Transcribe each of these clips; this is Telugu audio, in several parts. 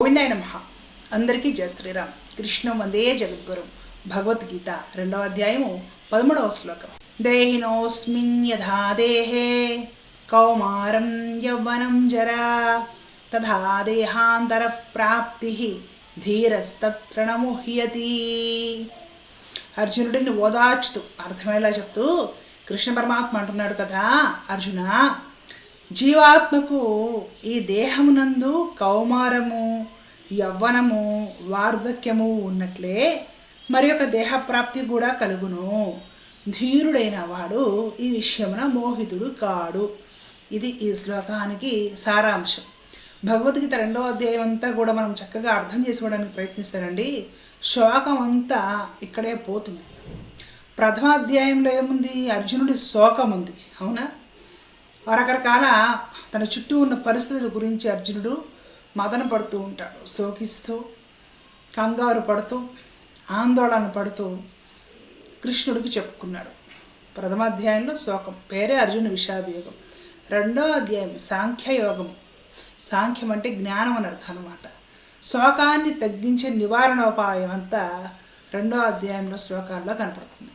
గోవిందాయ నమ. అందరికీ జయ శ్రీరామ్. కృష్ణ వందే జగద్గురు. భగవద్గీత రెండవ అధ్యాయము పదమూడవ శ్లోకం. దేహినోస్మిన్ యథా దేహే కౌమారం యవ్వనం జరా తథా దేహాంతర ప్రాప్తి ధీరస్తత్రణముహ్యతి అర్జునుడిని ఓదార్చుతూ అర్థమయ్యేలా చెప్తూ కృష్ణ పరమాత్మ అంటున్నాడు కదా అర్జున జీవాత్మకు ఈ దేహమునందు కౌమారము యవ్వనము వార్ధక్యము ఉన్నట్లే మరి ఒక దేహప్రాప్తి కూడా కలుగును. ధీరుడైన వాడు ఈ విషయమున మోహితుడు కాడు. ఇది ఈ శ్లోకానికి సారాంశం. భగవద్గీత రెండవ అధ్యాయం అంతా కూడా మనం చక్కగా అర్థం చేసుకోవడానికి ప్రయత్నిస్తానండి శోకం అంతా ఇక్కడే పోతుంది. ప్రథమాధ్యాయంలో ఏముంది? అర్జునుడి శోకం ఉంది అవునా? రకరకాల తన చుట్టూ ఉన్న పరిస్థితుల గురించి అర్జునుడు మదన పడుతూ ఉంటాడు. శోకిస్తూ కంగారు పడుతూ ఆందోళన పడుతూ కృష్ణుడికి చెప్పుకున్నాడు. ప్రథమ అధ్యాయంలో శోకం. పేరే అర్జున విషాదయోగం. రెండో అధ్యాయం సాంఖ్యయోగం. సాంఖ్యం అంటే జ్ఞానం అని అర్థం అనమాట శోకాన్ని తగ్గించే నివారణోపాయం అంతా రెండో అధ్యాయంలో శ్లోకాల్లో కనపడుతుంది.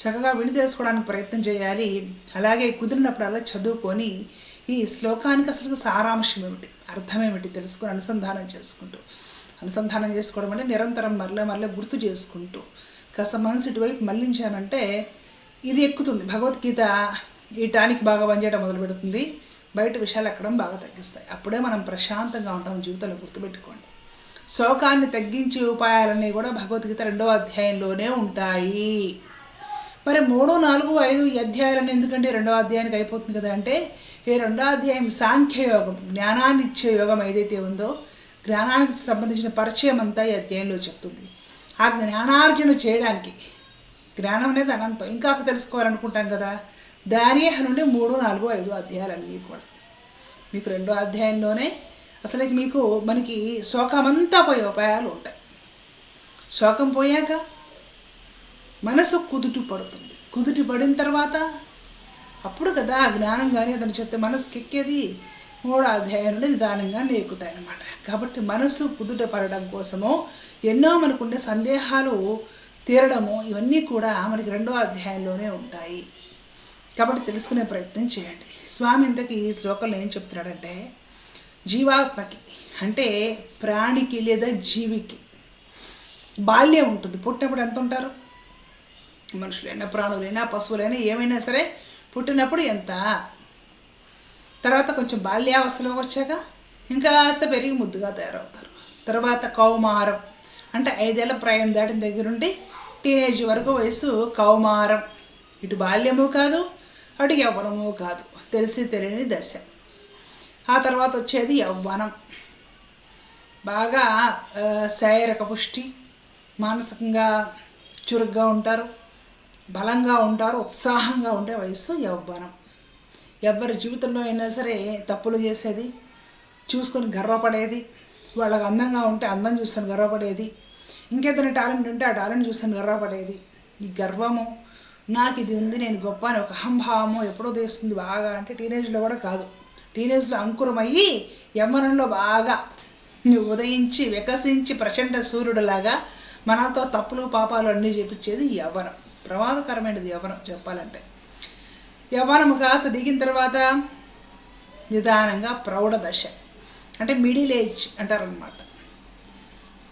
చక్కగా విని తెలుసుకోవడానికి ప్రయత్నం చేయాలి. అలాగే కుదిరినప్పుడల్లా చదువుకొని ఈ శ్లోకానికి అసలు సారాంశం ఏమిటి? అర్థం ఏమిటి? తెలుసుకొని అనుసంధానం చేసుకుంటూ. అనుసంధానం చేసుకోవడం అంటే నిరంతరం మరల మరల గుర్తు చేసుకుంటూ. కాస్త మనసు ఇటువైపు మళ్ళించానంటే ఇది ఎక్కుతుంది. భగవద్గీత ఈ టానిక్ బాగా పనిచేయడం మొదలు పెడుతుంది. బయట విషయాలు ఎక్కడం బాగా తగ్గిస్తాయి. అప్పుడే మనం ప్రశాంతంగా ఉంటాం జీవితంలో గుర్తుపెట్టుకోండి. శోకాన్ని తగ్గించే ఉపాయాలన్నీ కూడా భగవద్గీత రెండవ అధ్యాయంలోనే ఉంటాయి. మరి మూడు నాలుగు ఐదు అధ్యాయాలను ఎందుకంటే రెండో అధ్యాయానికి అయిపోతుంది కదా? అంటే ఈ రెండో అధ్యాయం సాంఖ్యయోగం జ్ఞానాన్ని ఇచ్చే యోగం ఏదైతే ఉందో జ్ఞానానికి సంబంధించిన పరిచయం అంతా ఈ అధ్యాయంలో చెప్తుంది. ఆ జ్ఞానార్జన చేయడానికి జ్ఞానం అనేది అనంతం. ఇంకా అసలు తెలుసుకోవాలనుకుంటాం కదా? దాని నుండి మూడు నాలుగు ఐదు అధ్యాయాలన్నీ కూడా. మీకు రెండో అధ్యాయంలోనే అసలు మీకు మనకి శోకమంతా పోయే ఉపాయాలు ఉంటాయి. శోకం పోయాక మనసు కుదుటి పడుతుంది. కుదుటి పడిన తర్వాత అప్పుడు కదా ఆ జ్ఞానం కానీ అతను చెప్తే మనసుకి ఎక్కేది? మూడో అధ్యాయం నుండి నిదానంగా నేకుతాయి అన్నమాట కాబట్టి మనసు కుదుట పడడం కోసము ఎన్నో మనకుండే సందేహాలు తీరడము ఇవన్నీ కూడా మనకి రెండో అధ్యాయంలోనే ఉంటాయి. కాబట్టి తెలుసుకునే ప్రయత్నం చేయండి. స్వామి ఇంతకీ ఈ శ్లోకంలో ఏం చెప్తున్నాడంటే జీవాత్మకి అంటే ప్రాణికి లేదా జీవికి బాల్యం ఉంటుంది. పుట్టినప్పుడు ఎంత ఉంటారు? మనుషులైనా ప్రాణులైనా పశువులైనా ఏమైనా సరే పుట్టినప్పుడు ఎంత? తర్వాత కొంచెం బాల్యావస్థలోకి వచ్చాక ఇంకా కాస్త పెరిగి ముద్దుగా తయారవుతారు. తర్వాత కౌమారం. అంటే ఐదేళ్ళ ప్రాయం దాటిన దగ్గరుండి టీనేజ్ వరకు వయసు కౌమారం. ఇటు బాల్యము కాదు అటు యవ్వనము కాదు. తెలిసి తెలియని దశ. ఆ తర్వాత వచ్చేది యవ్వనం. బాగా శారీరక పుష్టి మానసికంగా చురుగ్గా ఉంటారు. బలంగా ఉంటారు ఉత్సాహంగా ఉండే వయస్సు యవ్వనం. ఎవరి జీవితంలో అయినా సరే తప్పులు చేసేది చూసుకొని గర్వపడేది వాళ్ళకి అందంగా ఉంటే అందం చూస్తాను గర్వపడేది ఇంకేదైనా టాలెంట్ ఉంటే ఆ టాలెంట్ చూస్తాను గర్వపడేది. ఈ గర్వము నాకు ఇది ఉంది నేను గొప్ప అని ఒక అహంభావము ఎప్పుడో తెస్తుంది బాగా అంటే టీనేజ్లో కూడా కాదు. టీనేజ్లో అంకురమయ్యి యవ్వనంలో బాగా ఉదయించి వికసించి ప్రచండ సూర్యుడులాగా మనతో తప్పులు పాపాలు అన్నీ చేపించేది ఈ యవ్వనం. ప్రమాదకరమైనది యవ్వనం చెప్పాలంటే. యవ్వనము కాస్త దిగిన తర్వాత నిదానంగా ప్రౌఢ దశ అంటే మిడిల్ ఏజ్ అంటారనమాట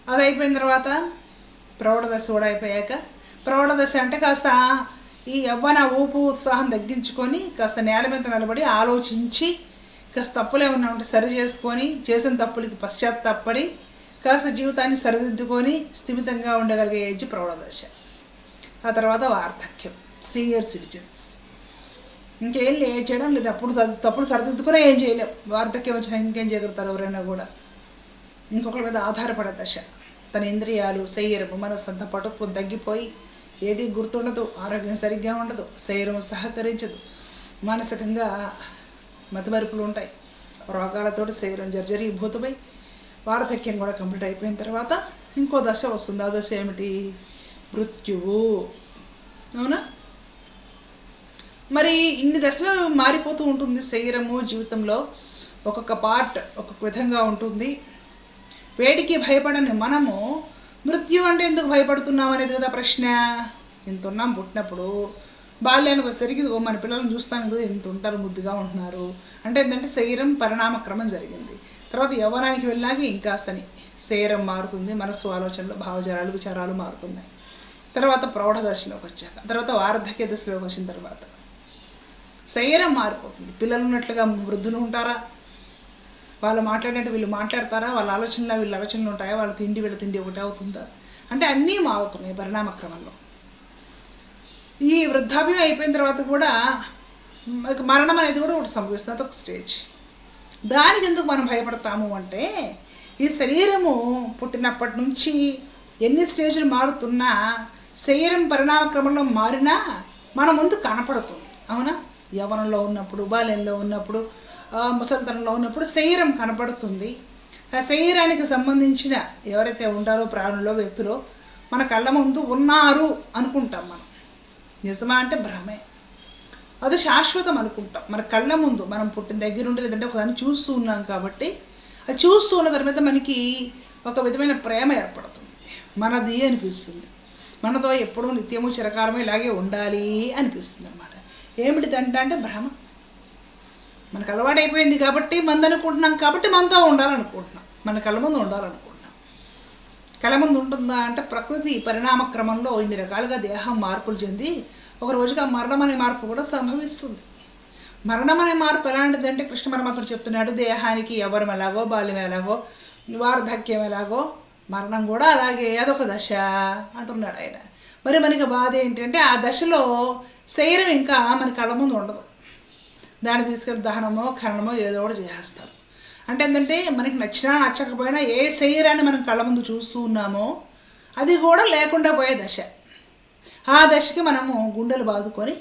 అది అయిపోయిన తర్వాత ప్రౌఢ దశ కూడా అయిపోయాక ప్రౌఢ దశ అంటే కాస్త ఈ యవ్వన ఊపు ఉత్సాహం తగ్గించుకొని కాస్త నేల మీద నిలబడి ఆలోచించి కాస్త తప్పులు ఏమన్నా ఉంటే సరి చేసుకొని చేసిన తప్పులకి పశ్చాత్తాపడి కాస్త జీవితాన్ని సరిదిద్దుకొని స్థిమితంగా ఉండగలిగే ఏజ్ ప్రౌఢ దశ. ఆ తర్వాత వార్ధక్యం. సీనియర్ సిటిజన్స్ ఇంకేం లే చేయడం లేదు. అప్పుడు తప్పుడు సరిదిద్దుకునే ఏం చేయలేం. వార్ధక్యం వచ్చిన ఇంకేం చేయగలుగుతారు ఎవరైనా కూడా. ఇంకొకరి మీద ఆధారపడే దశ. తన ఇంద్రియాలు శరీరము మనస్సంత పటుపు తగ్గిపోయి ఏది గుర్తుండదు ఆరోగ్యం సరిగ్గా ఉండదు శరీరం సహకరించదు. మానసికంగా మతిమరుపులు ఉంటాయి. రోగాలతో శరీరం జర్జరీభూతమై వార్ధక్యం కూడా కంప్లీట్ అయిపోయిన తర్వాత ఇంకో దశ వస్తుంది. ఆ దశ ఏమిటి? మృత్యువు అవునా? మరి ఇన్ని దశలు మారిపోతూ ఉంటుంది శరీరము జీవితంలో. ఒక్కొక్క పార్ట్ ఒక్కొక్క విధంగా ఉంటుంది. వేడికి భయపడని మనము మృత్యు అంటే ఎందుకు భయపడుతున్నాం అనేది కదా ప్రశ్న. ఎంత ఉన్నాం పుట్టినప్పుడు. బాల్యానికి వచ్చేసరికి మన పిల్లల్ని చూస్తాం ఇదిగో ఎంత ఉంటారు ముద్దుగా ఉంటున్నారు. అంటే ఏంటంటే శరీరం పరిణామక్రమం జరిగింది. తర్వాత యవ్వనానికి వెళ్ళాక ఇంకాస్తని శరీరం మారుతుంది మనస్సు ఆలోచనలు భావజాలాలు విచారాలు మారుతున్నాయి. తర్వాత ప్రౌఢ దశలోకి వచ్చాక తర్వాత వార్ధక్య దశలోకి వచ్చిన తర్వాత. శరీరం మారిపోతుంది పిల్లలు ఉన్నట్లుగా వృద్ధులు ఉంటారా? వాళ్ళు మాట్లాడినట్టు వీళ్ళు మాట్లాడతారా? వాళ్ళ ఆలోచనలు వీళ్ళ ఆలోచనలు ఉంటాయా? వాళ్ళ తిండి వీళ్ళ తిండి ఒకటి అవుతుందా? అంటే అన్నీ మారుతున్నాయి పరిణామక్రమంలో ఈ వృద్ధాప్యం అయిపోయిన తర్వాత కూడా మరణం అనేది కూడా ఒకటి సంభవిస్తుంది. అదొక స్టేజ్. దానికి ఎందుకు మనం భయపడతాము అంటే ఈ శరీరము పుట్టినప్పటి నుంచి ఎన్ని స్టేజ్లు మారుతున్నా శరీరం పరిణామక్రమంలో మారినా మన ముందు కనపడుతుంది. అవునా? యవనంలో ఉన్నప్పుడు బాల్యంలో ఉన్నప్పుడు ముసంతనంలో ఉన్నప్పుడు శరీరం కనపడుతుంది. ఆ శరీరానికి సంబంధించిన ఎవరైతే ఉంటారో ప్రాణులో వ్యక్తులో మన కళ్ళ ముందు ఉన్నారు అనుకుంటాం మనం. నిజమా అంటే భ్రమే. అది శాశ్వతం అనుకుంటాం. మన కళ్ళ ముందు మనం పుట్టిన దగ్గర ఉండి లేదంటే ఒకదాన్ని చూస్తూ ఉన్నాం కాబట్టి అది చూస్తూ ఉన్న దాని మీద మనకి ఒక విధమైన ప్రేమ ఏర్పడుతుంది. మనది అనిపిస్తుంది. మనతో ఎప్పుడూ నిత్యము చిరకాలమే ఇలాగే ఉండాలి అనిపిస్తుంది అనమాట ఏమిటిదంట అంటే భ్రమ. మనకు అలవాటైపోయింది కాబట్టి మంది అనుకుంటున్నాం కాబట్టి మనతో ఉండాలనుకుంటున్నాం. మన కళ్ళ ముందు ఉండాలనుకుంటున్నాం. కళ్ళ ముందు ఉంటుందా అంటే ప్రకృతి పరిణామ క్రమంలో ఇన్ని రకాలుగా దేహం మార్పులు చెంది ఒక రోజుగా మరణం అనే మార్పు కూడా సంభవిస్తుంది. మరణం అనే మార్పు ఎలాంటిది అంటే కృష్ణ పరమాత్ముడు చెప్తున్నాడు దేహానికి ఎవరం ఎలాగో బాల్యం ఎలాగో వార్ధక్యం ఎలాగో మరణం కూడా అలాగే అదొక దశ అంటున్నాడు ఆయన. మరి మనకి బాధ ఏంటంటే ఆ దశలో శరీరం ఇంకా మన కళ్ళ ముందు ఉండదు. దాన్ని తీసుకెళ్ళి దహనమో ఖననమో ఏదో ఒకటి చేస్తారు అంటే ఏంటంటే మనకి నచ్చినా నచ్చకపోయినా ఏ శరీరాన్ని మనం కళ్ళ ముందు చూస్తూ ఉన్నామో అది కూడా లేకుండా పోయే దశ. ఆ దశకి మనము గుండెలు బాదుకొని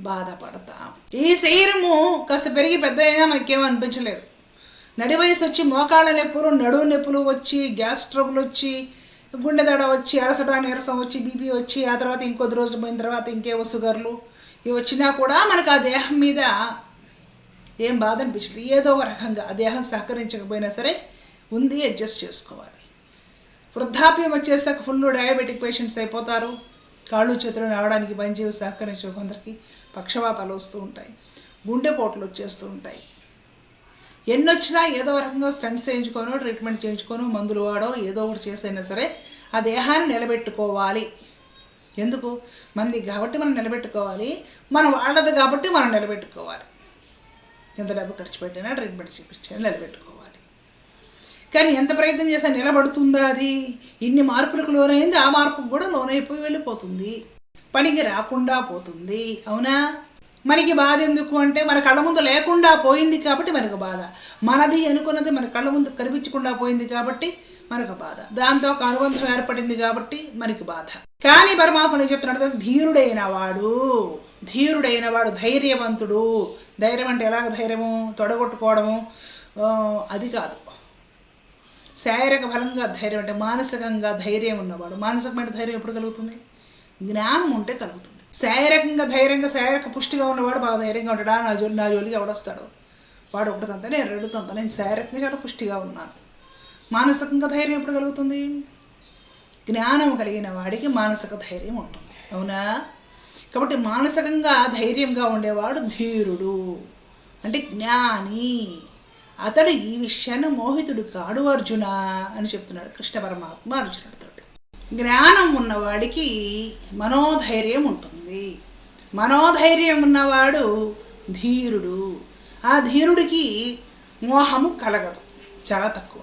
బాధపడతాం. ఈ శరీరము కాస్త పెరిగి పెద్ద అయినా మనకేమో అనిపించలేదు. నడి వయసు వచ్చి మోకాళ్ళ నొప్పులు నడువు నొప్పులు వచ్చి గ్యాస్ ట్రబుల్ వచ్చి గుండె దడ వచ్చి అలసట నీరసం వచ్చి బీపీ వచ్చి ఆ తర్వాత ఇంకొద్ది రోజులు పోయిన తర్వాత ఇంకేవో షుగర్లు ఇవి వచ్చినా కూడా మనకు ఆ దేహం మీద ఏం బాధ అనిపించదు ఏదో ఒక రకంగా ఆ దేహం సహకరించకపోయినా సరే ఉంది అడ్జస్ట్ చేసుకోవాలి. వృద్ధాప్యం వచ్చేసాక ఫుల్ డయాబెటిక్ పేషెంట్స్ అయిపోతారు. కాళ్ళు చేతులు రావడానికి పనిచేవి సహకరించే కొందరికి పక్షవాతాలు వస్తూ ఉంటాయి. గుండెపోట్లు వచ్చేస్తూ ఉంటాయి. ఎన్ని వచ్చినా ఏదో రకంగా స్టంట్స్ చేయించుకోను ట్రీట్మెంట్ చేయించుకోను మందులు వాడో ఏదో ఒకటి చేసైనా సరే ఆ దేహాన్ని నిలబెట్టుకోవాలి. ఎందుకు? మంది కాబట్టి మనం నిలబెట్టుకోవాలి. మనం వాళ్ళది కాబట్టి మనం నిలబెట్టుకోవాలి. ఎంత డబ్బు ఖర్చు పెట్టినా ట్రీట్మెంట్ చేయించినా నిలబెట్టుకోవాలి. కానీ ఎంత ప్రయత్నం చేసినా నిలబడుతుందా అది? ఇన్ని మార్పులకు లోనైంది ఆ మార్పుకు కూడా లోనైపోయి వెళ్ళిపోతుంది. పనికి రాకుండా పోతుంది. అవునా? మనకి బాధ ఎందుకు అంటే మన కళ్ళ ముందు లేకుండా పోయింది కాబట్టి మనకు బాధ. మనది అనుకున్నది మన కళ్ళ ముందు కనిపించకుండా పోయింది కాబట్టి మనకు బాధ. దాంతో ఒక అనుబంధం ఏర్పడింది కాబట్టి మనకి బాధ. కానీ పరమాత్మని చెప్తున్నాడు ధీరుడైన వాడు ధీరుడైన వాడు ధైర్యవంతుడు. ధైర్యం అంటే ఎలాగ ధైర్యము? తొడగొట్టుకోవడము. అది కాదు. శారీరక బలంగా ధైర్యం అంటే మానసికంగా ధైర్యం ఉన్నవాడు. మానసికమైన ధైర్యం ఎప్పుడు కలుగుతుంది? జ్ఞానం ఉంటే కలుగుతుంది. శారీరకంగా ధైర్యంగా శారీరక పుష్టిగా ఉన్నవాడు బాగా ధైర్యంగా ఉంటాడా. నా జోలి నా జోలికి ఎవడొస్తాడు? వాడు ఒకటి తంత నేను రెండు తంత నేను శారీరకంగా చాలా పుష్టిగా ఉన్నాను. మానసికంగా ధైర్యం ఎప్పుడు కలుగుతుంది? జ్ఞానం కలిగిన వాడికి మానసిక ధైర్యం ఉంటుంది. అవునా? కాబట్టి మానసికంగా ధైర్యంగా ఉండేవాడు ధీరుడు. అంటే జ్ఞాని. అతడు ఈ విషయాన్ని మోహితుడు కాడు అర్జున అని చెప్తున్నాడు. కృష్ణ పరమాత్మ అర్జునుడితో జ్ఞానం ఉన్నవాడికి మనోధైర్యం ఉంటుంది. మనోధైర్యం ఉన్నవాడు ధీరుడు. ఆ ధీరుడికి మోహము కలగదు. చాలా తక్కువ.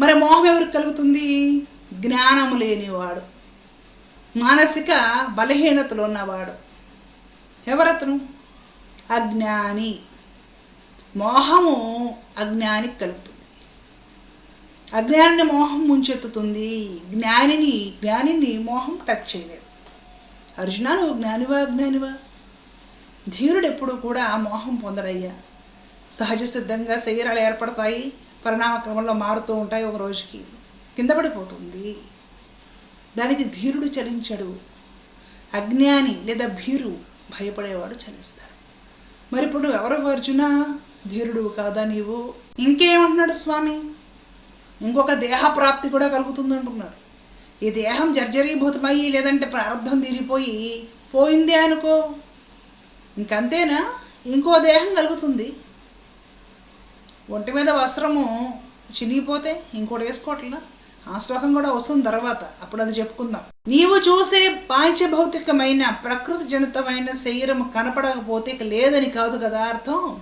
మరి మోహం ఎవరికి కలుగుతుంది? జ్ఞానము లేనివాడు. మానసిక బలహీనతలు ఉన్నవాడు. ఎవరతను? అజ్ఞాని. మోహము అజ్ఞానికి కలుగుతుంది. అజ్ఞానిని మోహం ముంచెత్తుతుంది. జ్ఞానిని జ్ఞానిని మోహం టచ్ చేయలేదు. అర్జున నువ్వు జ్ఞానివా అజ్ఞానివా? ధీరుడెప్పుడు కూడా ఆ మోహం పొందడయ్యా. సహజ సిద్ధంగా శరీరాలు ఏర్పడతాయి పరిణామ క్రమంలో మారుతూ ఉంటాయి ఒక రోజుకి. కింద పడిపోతుంది. దానికి ధీరుడు చలించడు. అజ్ఞాని లేదా భీరు భయపడేవాడు చలిస్తాడు. మరి ఇప్పుడు ఎవరు అర్జున? ధీరుడు కాదా నీవు? ఇంకేమంటున్నాడు స్వామి? ఇంకొక దేహ ప్రాప్తి కూడా కలుగుతుంది అంటున్నాడు ఈ దేహం జర్జరీభూతమయ్యి లేదంటే ప్రారంధం తీరిపోయి పోయిందే అనుకో. ఇంకంతేనా? ఇంకో దేహం కలుగుతుంది. ఒంటి మీద వస్త్రము చినిగిపోతే ఇంకోటి వేసుకోవట్లా? ఆ శ్లోకం కూడా వస్తుంది తర్వాత. అప్పుడు అది చెప్పుకుందాం. నీవు చూసే పాంచభౌతికమైన ప్రకృతి జనితమైన శరీరం కనపడకపోతే ఇక లేదని కాదు కదా అర్థం?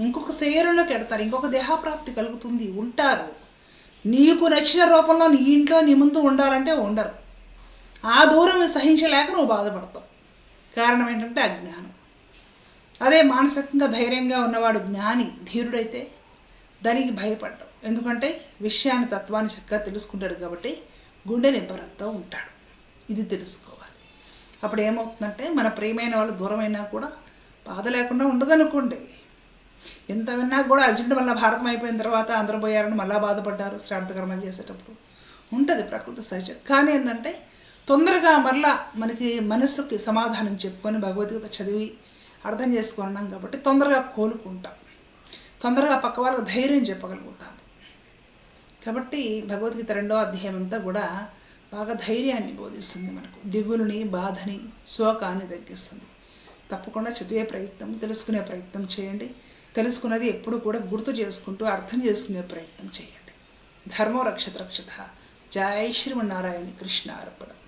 ఇంకొక శరీరంలోకి ఎడతారు. ఇంకొక దేహప్రాప్తి కలుగుతుంది. ఉంటారు. నీకు నచ్చిన రూపంలో నీ ఇంట్లో నీ ముందు ఉండాలంటే ఉండరు. ఆ దూరం సహించలేక నువ్వు బాధపడతావు. కారణం ఏంటంటే అజ్ఞానం అదే మానసికంగా ధైర్యంగా ఉన్నవాడు జ్ఞాని ధీరుడైతే దానికి భయపడ్డావు ఎందుకంటే విషయాన్ని తత్వాన్ని చక్కగా తెలుసుకుంటాడు కాబట్టి గుండె నిబ్బరంతో ఉంటాడు. ఇది తెలుసుకోవాలి. అప్పుడు ఏమవుతుందంటే మన ప్రియమైన వాళ్ళు దూరమైనా కూడా బాధ లేకుండా ఉండదనుకోండి. ఎంత విన్నా కూడా అర్జునుడు వల్ల భారతం అయిపోయిన తర్వాత అందరూ పోయారని మళ్ళీ బాధపడ్డారు శ్రాంతకర్మలు చేసేటప్పుడు. ఉంటుంది ప్రకృతి సహజం. కానీ ఏంటంటే తొందరగా మరలా మనకి మనసుకి సమాధానం చెప్పుకొని భగవద్గీత చదివి అర్థం చేసుకున్నాం కాబట్టి తొందరగా కోలుకుంటాం. తొందరగా పక్క వాళ్ళకు ధైర్యం చెప్పగలుగుతాం. కాబట్టి భగవద్గీత రెండో అధ్యాయం అంతా కూడా బాగా ధైర్యాన్ని బోధిస్తుంది మనకు. దిగులుని బాధని శోకాన్ని తగ్గిస్తుంది. తప్పకుండా చదివే ప్రయత్నం తెలుసుకునే ప్రయత్నం చేయండి. తెలుసుకున్నది ఎప్పుడు కూడా గుర్తు చేసుకుంటూ అర్థం చేసుకునే ప్రయత్నం చేయండి. ధర్మో రక్షత రక్షత. జయ శ్రీమన్నారాయణ కృష్ణ అర్పణం